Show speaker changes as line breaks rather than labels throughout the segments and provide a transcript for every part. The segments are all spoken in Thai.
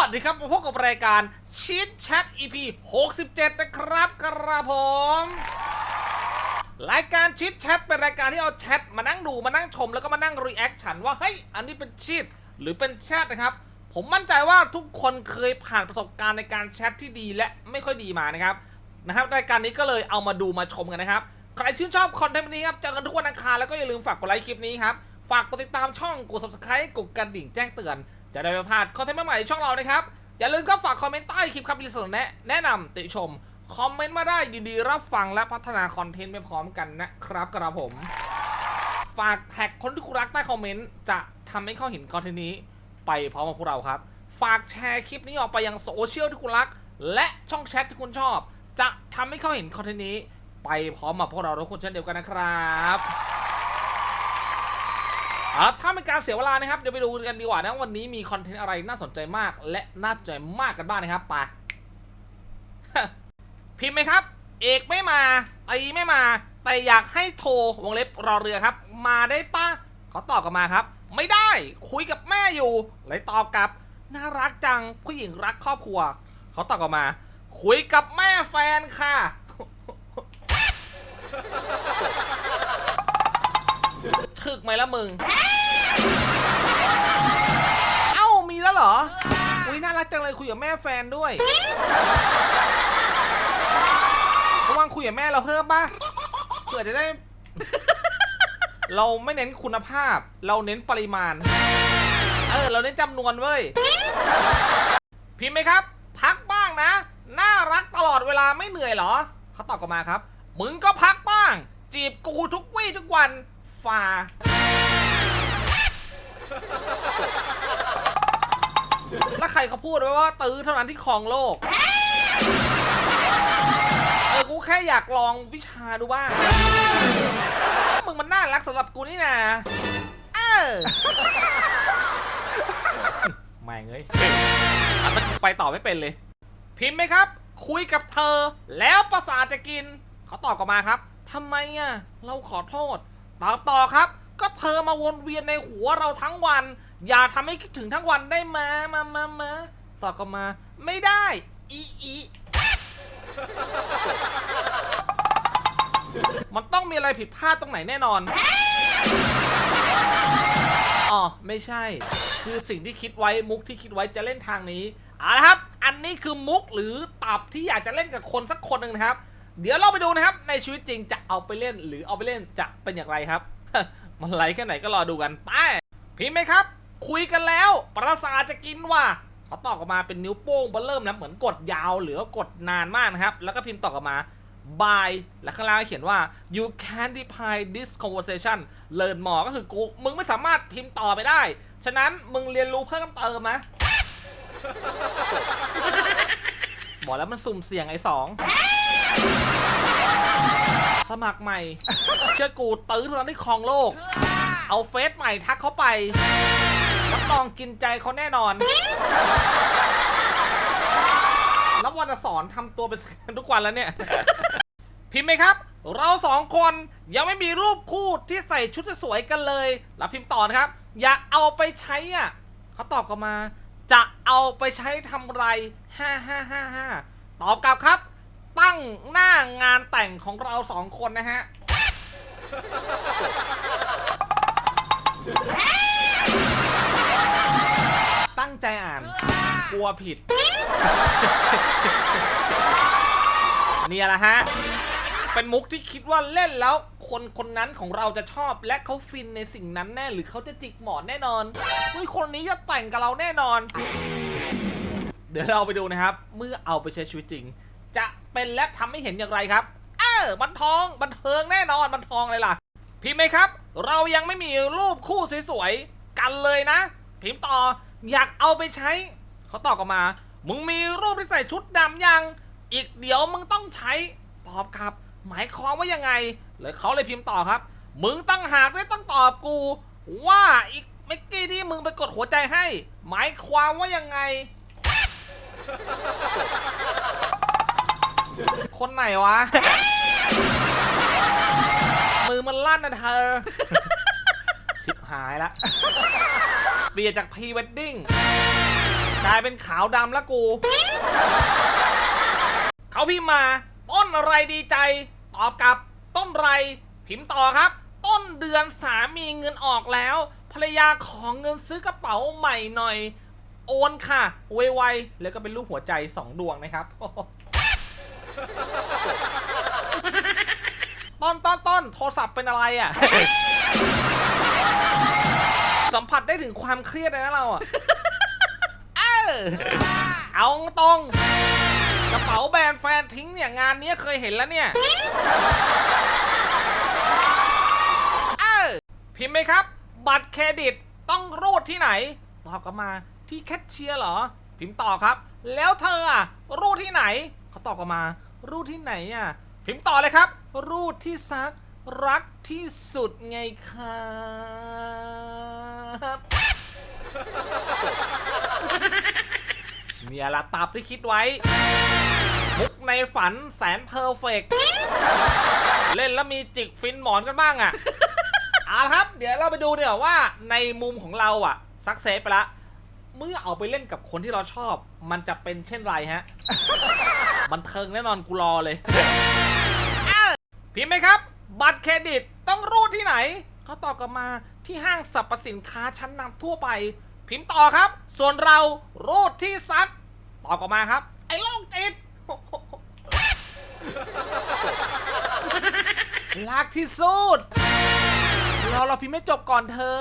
วัสดีครับมาพบกับรายการชิดแชท EP 67 นะครับกระผม รายการชิดแชทเป็นรายการที่เอาแชทมานั่งดูมานั่งชมแล้วก็มานั่งรีแอคชั่นว่าเฮ้ยอันนี้เป็นชีตหรือเป็นแชทนะครับ ผมมั่นใจว่าทุกคนเคยผ่านประสบการณ์ในการแชทที่ดีและไม่ค่อยดีมานะครับนะครับ รายการนี้ก็เลยเอามาดูมาชมกันนะครับ ใครชื่นชอบคอนเทนต์นี้ครับเจอกันทุกวันอังคารแล้วก็อย่าลืมฝากกดไลค์คลิปนี้ครับฝากกดติดตามช่องกด subscribe กดกระดิ่งแจ้งเตือน จะได้ไม่พลาดคอนเทนต์ใหม่ๆในช่องเรานะครับ อย่าลืมก็ฝากคอมเมนต์ใต้คลิปครับมีเสนแนะแนะนำติชม คอมเมนต์มาได้ดีๆ รับฟังและพัฒนาคอนเทนต์ไปพร้อมกันนะครับกระผม ฝากแท็กคนที่คุณรักใต้คอมเมนต์จะทำให้เขาเห็นคอนเทนต์นี้ ไปพร้อมกับพวกเราครับ ฝากแชร์คลิปนี้ออกไปยังโซเชียลที่คุณรัก และช่องแชทที่คุณชอบ จะทำให้เขาเห็นคอนเทนต์นี้ ไปพร้อมกับพวกเราทุกคนเช่นเดียวกันนะครับ อาถ้าเป็นการเสียเวลานะครับ เดี๋ยวไปดูกันดีกว่านะวันนี้มีคอนเทนต์อะไรน่าสนใจมาก และน่าใจมากกันบ้างนะครับไปพิมพ์ไหมครับ เอกไม่มาตีไม่มา แต่อยากให้โทรวงเล็บรอเรือครับ มาได้ปะเขาตอบกลับมาครับ ไม่ได้คุยกับแม่อยู่เลยตอบกลับ น่ารักจังผู้หญิงรักครอบครัว เขาตอบกลับมา คุยกับแม่แฟนค่ะ ถึกไหมละมึง เอ้ามีแล้วเหรอ อุ้ยน่ารักจังเลยคุยกับแม่แฟนด้วยระวังคุยกับแม่เราเพิ่มป่ะเผื่อจะได้ เราไม่เน้นคุณภาพ เราเน้นปริมาณ เออ เราเน้นจำนวนเว้ย พิมพ์ไหมครับ พักบ้างนะ น่ารักตลอดเวลาไม่เหนื่อยเหรอ เขาตอบกลับมาครับ มึงก็พักบ้าง จีบกูทุกวี่ทุกวัน ฝ่าแล้วใครเขาพูดไว้ว่าตื้อเท่านั้นที่ครองโลก เออ กูแค่อยากลองวิชาดูบ้าง มึงมันน่ารักสำหรับกูนี่นะ เออ ไม่เงยอันนั้นกูไปต่อไม่เป็นเลย พิมพ์ไหมครับ คุยกับเธอ แล้วประสาทจะกิน เขาตอบกลับมาครับทำไมอะ เราขอโทษ ตอบต่อครับ ก็เธอมาวนเวียนในหัวเราทั้งวัน อย่าทำให้คิดถึงทั้งวันได้มามามามาตอบกลับมา ไม่ได้ อีอีมันต้องมีอะไรผิดพลาดตรงไหนแน่นอน อ๋อ ไม่ใช่ คือสิ่งที่คิดไว้มุกที่คิดไว้จะเล่นทางนี้เอาละครับ อันนี้คือมุกหรือตับที่อยากจะเล่นกับคนสักคนหนึ่งนะครับ เดี๋ยวเราไปดูนะครับ ในชีวิตจริงจะเอาไปเล่นหรือเอาไปเล่นจะเป็นอย่างไรครับ มันไหลแค่ไหนก็รอดูกันไปพิมพ์ไหมครับ คุยกันแล้ว ประสาทจะกินว่ะเขาตอบกลับมาเป็นนิ้วโป้งเบอร์เริ่มนะเหมือนกดยาวหรือกดนานมากนะครับ แล้วก็พิมพ์ตอบกลับมา by และข้างล่างเขียนว่า you can define this conversation learn more ก็คือกูมึงไม่สามารถพิมพ์ต่อไปได้ ฉะนั้นมึงเรียนรู้เพิ่มเติมนะบอกแล้วมันสุ่มเสี่ยงไอ้สอง สมัครใหม่ เชื่อกูตื้อตอนที่ครองโลก เอาเฟซใหม่ทักเขาไปรับรองกินใจเขาแน่นอน แล้ววันจะสอนทำตัวเป็นทุกวันแล้วเนี่ย พิมพ์ไหมครับ เราสองคนยังไม่มีรูปคู่ที่ใส่ชุดสวยๆกันเลยแล้วพิมพ์ต่อนะครับ อยากเอาไปใช้อะเขาตอบกลับมา จะเอาไปใช้ทำไรห้าห้าห้าห้าตอบกลับครับ ตั้งหน้างานแต่งของเราสองคนนะฮะ ตั้งใจอ่าน กลัวผิด เนี่ยแหละฮะ เป็นมุกที่คิดว่าเล่นแล้ว คนคนนั้นของเราจะชอบและเขาฟินในสิ่งนั้นแน่ หรือเขาจะจิกหมอนแน่นอนเฮ้ยคนนี้จะแต่งกับเราแน่นอน เดี๋ยวเราไปดูนะครับ เมื่อเอาไปใช้ชีวิตจริง เป็นและทำให้เห็นอย่างไรครับ เออบันทองบันเทิงแน่นอนบันทองเลยล่ะ พิมพ์ไหมครับ เรายังไม่มีรูปคู่สวยๆกันเลยนะ พิมพ์ต่ออยากเอาไปใช้ เขาตอบกลับมา มึงมีรูปที่ใส่ชุดดำยัง อีกเดี๋ยวมึงต้องใช้ ตอบครับ หมายความว่ายังไงเลยเขาเลยพิมพ์ต่อครับ มึงตั้งหากได้ต้องตอบกู ว่าอีกเมื่กี้ที่มึงไปกดหัวใจให้ หมายความว่ายังไง คนไหนวะ มือมันลั่นนะเธอ ชิบหายละ เปลี่ยนจากพรีเวดดิ้งกลายเป็นขาวดำแล้วกู เขาพิมพ์มา ต้นอะไรดีใจ ตอบกลับ ต้นไร พิมพ์ต่อครับ ต้นเดือนสามีเงินออกแล้ว ภรรยาของเงินซื้อกระเป๋าใหม่หน่อย โอนค่ะ ไวๆแล้วก็เป็นรูปหัวใจสองดวงนะครับ ต้นต้นต้นโทรศัพท์เป็นอะไรอะ สัมผัสได้ถึงความเครียดเลยนะเราอะ เออเอาตรงกระเป๋าแบรนด์แฟนทิ้งเนี่ยงานเนี้ยเคยเห็นแล้วเนี่ย เออพิมพ์ไหมครับ บัตรเครดิตต้องรูดที่ไหน ตอบกลับมาที่แคชเชียร์เหรอ พิมพ์ต่อครับ แล้วเธออะรูดที่ไหน เขาตอบกลับมา รูดที่ไหนอะ พิมพ์ต่อเลยครับ รูดที่ซัก รักที่สุดไงครับเนี่ยละตับที่คิดไว้มุกในฝันแสนเพอร์เฟกเล่นแล้วมีจิกฟินหมอนกันบ้างอะเอาละครับ เดี๋ยวเราไปดูเดี๋ยวว่าในมุมของเราอะสักเซสไปละ เมื่อเอาไปเล่นกับคนที่เราชอบ มันจะเป็นเช่นไรฮะ บันเทิงแน่นอนกูรอเลยพิมพ์ไหมครับ บัตรเครดิตต้องรูดที่ไหน เขาตอบกลับมาที่ห้างสรรพสินค้าชั้นนำทั่วไป พิมพ์ต่อครับ ส่วนเรารูดที่ซักตอบกลับมาครับ ไอ้โรคจิตลากที่สุดเราเราพิมพ์ไม่จบก่อนเธอ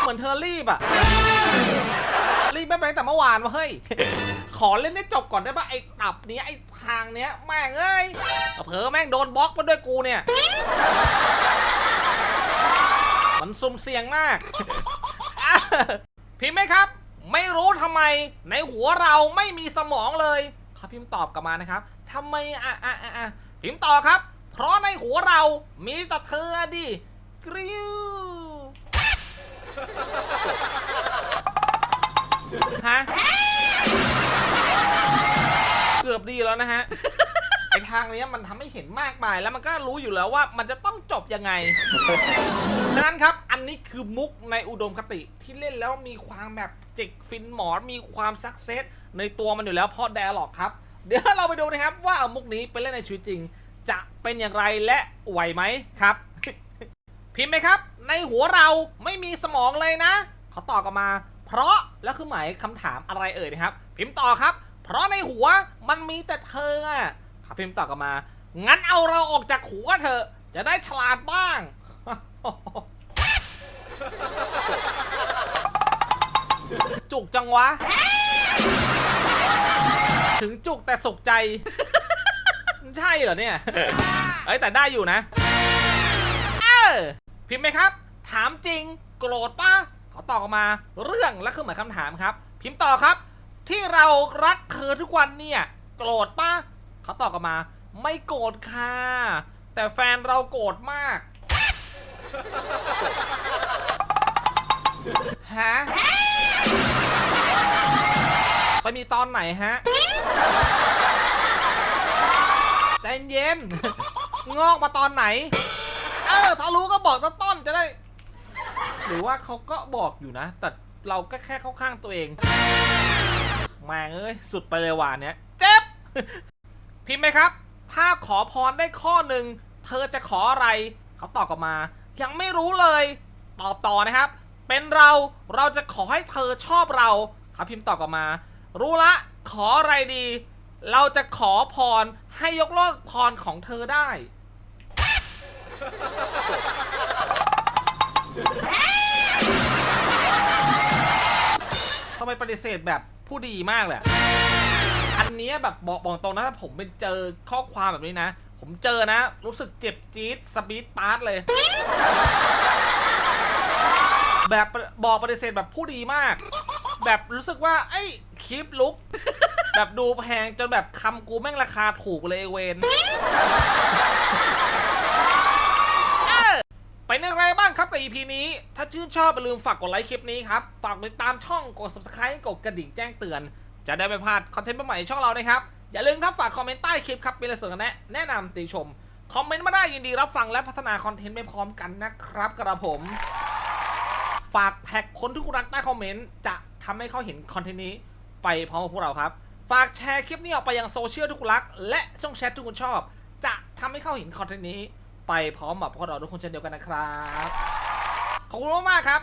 เหมือนเธอรีบอะ ไม่ไปตั้งแต่เมื่อวานวะเฮ้ย ขอเล่นให้จบก่อนได้ปะไอ้ตับเนี้ยไอ้ทางเนี้ยแม่งเอ้ยเผลอแม่งโดนบล็อกมาด้วยกูเนี่ย มันซุ่มเสี่ยงมาก พิมพ์ไหมครับ ไม่รู้ทำไม ในหัวเราไม่มีสมองเลยเขาพิมพ์ตอบกลับมานะครับทำไมอะอะอะอะพิมพ์ต่อครับ เพราะในหัวเรามีแต่เธอดิกริ้ว ฮะ เกือบดีแล้วนะฮะ ไอทางเนี้ยมันทำให้เห็นมากมาย แล้วมันก็รู้อยู่แล้วว่ามันจะต้องจบยังไง ฉะนั้นครับ อันนี้คือมุกในอุดมคติที่เล่นแล้วมีความแบบจิกฟินหมอนมีความซักเซสในตัวมันอยู่แล้วเพราะแดร์ล็อกครับ เดี๋ยวเราไปดูนะครับว่าเอามุกนี้ไปเล่นในชีวิตจริง จะเป็นอย่างไรและไหวไหมครับ พิมพ์ไหมครับ ในหัวเราไม่มีสมองเลยนะเขาตอบกลับมา เพราะแล้วคือหมายคำถามอะไรเอ่ยนะครับ พิมพ์ต่อครับ เพราะในหัวมันมีแต่เธอครับพิมพ์ต่อกลับมา งั้นเอาเราออกจากหัวเถอะจะได้ฉลาดบ้างจุกจังวะ ถึงจุกแต่สุขใจ ใช่เหรอเนี่ย เอ้ยแต่ได้อยู่นะ เออพิมพ์ไหมครับ ถามจริง โกรธป้า ขาตอบออกมาเรื่องและคือหมายคำถามครับ พิมพ์ต่อครับ ที่เรารักเธอทุกวันเนี่ย โกรธป้าเขาตอบกลับมา ไม่โกรธค่ะ แต่แฟนเราโกรธมากฮะไปมีตอนไหนฮะใจเย็น งอกมาตอนไหน เออถ้ารู้ก็บอกต้นๆจะได้ รือว่าเขาก็บอกอยู่นะ แต่เราก็แค่เข้าข้างตัวเองแม่งเอ้ยสุดไปเลยว่ะเนี้ยเจ็บ พิมพ์ไหมครับ ถ้าขอพรได้ข้อหนึ่งเธอจะขออะไร เขาตอบกลับมา ยังไม่รู้เลย ตอบต่อนะครับ เป็นเราเราจะขอให้เธอชอบเราเขาพิมพ์ตอบกลับมา รู้ละ ขออะไรดี เราจะขอพรให้ยกเลิกพรของเธอได้ ทำไมปฏิเสธแบบผู้ดีมากเลยอะอันนี้แบบบอกบอกตรงนะถ้าผมเป็นเจอข้อความแบบนี้นะ ผมเจอนะ รู้สึกเจ็บจี๊ดสปีดปาร์ตเลย แบบบอกปฏิเสธแบบผู้ดีมาก แบบรู้สึกว่า ไอ้คลิปลุก แบบดูแพงจนแบบคำกูแม่งราคาถูกเลยไอ้เวน ไป็นอย่างไรบ้างครับกับ EP นี้ ถ้าชื่นชอบอย่าลืมฝากกดไลค์คลิปนี้ครับ ฝากติดตามช่องกด subscribe กดกระดิ่งแจ้งเตือน จะได้ไม่พลาดคอนเทนต์ใหม่ในช่องเรานะครับ อย่าลืมครับฝากคอมเมนต์ใต้คลิปครับเป็นเสริมแนะแนะนำติชม คอมเมนต์มาได้ยินดีรับฟังและพัฒนาคอนเทนต์ไปพร้อมกันนะครับกระผม ฝากแท็กคนทุกคนรักใต้คอมเมนต์จะทำให้เขาเห็นคอนเทนต์นี้ไปพร้อมกับพวกเราครับ ฝากแชร์คลิปนี้ออกไปยังโซเชียลทุกคนรัก และช่องแชททุกคนชอบ จะทำให้เขาเห็นคอนเทนต์นี้ ไปพร้อมกับพวกเราทุกคนเช่นเดียวกันนะครับ ขอบคุณมากๆครับ